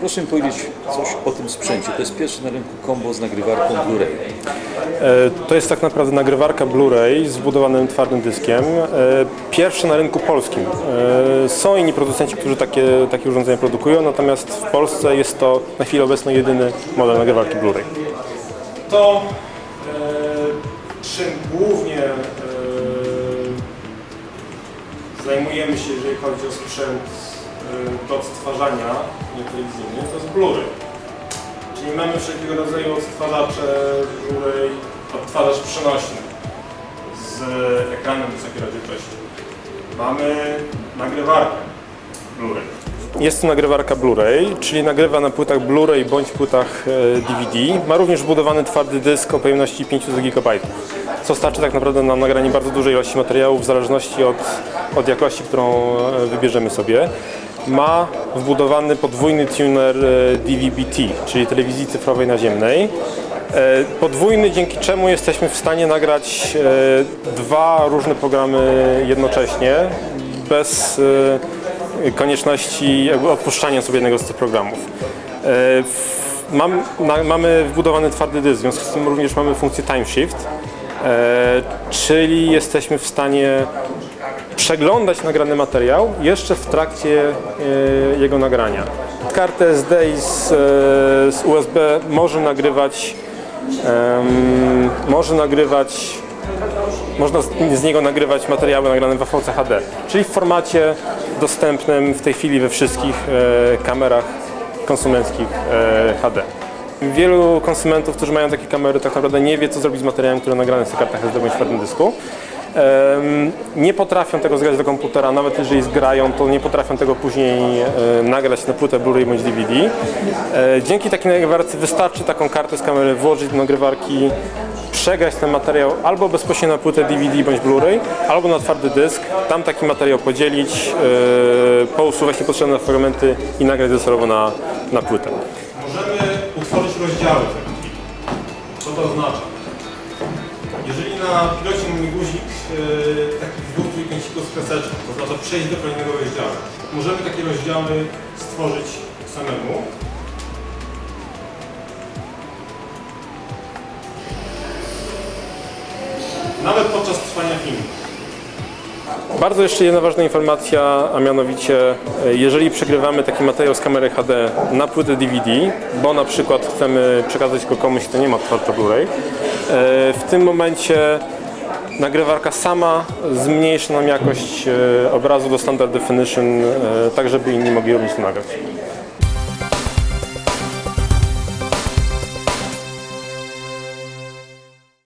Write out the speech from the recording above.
Proszę mi powiedzieć coś o tym sprzęcie. To jest pierwszy na rynku combo z nagrywarką Blu-ray. E, To jest tak naprawdę nagrywarka Blu-ray z wbudowanym twardym dyskiem. E, Pierwsza na rynku polskim. E, Są inni producenci, którzy takie, takie urządzenia produkują, natomiast w Polsce jest to na chwilę obecną jedyny model nagrywarki Blu-ray. To czym głównie zajmujemy się, jeżeli chodzi o sprzęt do odtwarzania telewizyjny, to jest Blu-ray. Czyli mamy wszelkiego rodzaju odtwarzacze Blu-ray, odtwarzacz przenośny z ekranem wysokiej rozdzielczości. Mamy nagrywarkę Blu-ray. Jest to nagrywarka Blu-ray, czyli nagrywa na płytach Blu-ray bądź płytach e, DVD. Ma również wbudowany twardy dysk o pojemności 500 GB, co starczy tak naprawdę na nagranie bardzo dużej ilości materiałów w zależności od, od jakości, którą e, wybierzemy sobie. Ma wbudowany podwójny tuner e, DVB-T, czyli telewizji cyfrowej naziemnej. E, Podwójny, dzięki czemu jesteśmy w stanie nagrać e, dwa różne programy jednocześnie, bez konieczności odpuszczania sobie jednego z tych programów. Mam, na, mamy wbudowany twardy dysk, w związku z tym również mamy funkcję time shift, czyli jesteśmy w stanie przeglądać nagrany materiał jeszcze w trakcie e, jego nagrania. Kartę SD z, e, USB może nagrywać może nagrywać można z, niego nagrywać materiały nagrane w AVC HD, czyli w formacie dostępnym w tej chwili we wszystkich e, kamerach konsumenckich HD. Wielu konsumentów, którzy mają takie kamery, tak naprawdę nie wie, co zrobić z materiałem, który nagrany jest na kartach SD bądź twardym dysku. Nie potrafią tego zgrać do komputera, nawet jeżeli zgrają, to nie potrafią tego później e, nagrać na płytę Blu-ray bądź DVD. E, Dzięki takiej nagrywarce wystarczy taką kartę z kamery włożyć do nagrywarki, przegrać ten materiał albo bezpośrednio na płytę DVD bądź Blu-ray, albo na twardy dysk, tam taki materiał podzielić, e, pousuwać niepotrzebne fragmenty i nagrać docelowo na, na płytę. Możemy utworzyć rozdziały filmie. Co to oznacza? Jeżeli na pilocie mamy guzik e, takich dwóch trójkącików z kreseczką, to oznacza przejść do kolejnego rozdziału. Możemy takie rozdziały stworzyć samemu. Nawet podczas trwania filmu. Bardzo jeszcze jedna ważna informacja, a mianowicie e, jeżeli przegrywamy taki materiał z kamery HD na płytę DVD, bo na przykład chcemy przekazać go komuś, kto nie ma otwarcia Blu-ray, w tym momencie nagrywarka sama zmniejszy nam jakość e, obrazu do standard definition, e, tak żeby inni mogli również nagrać.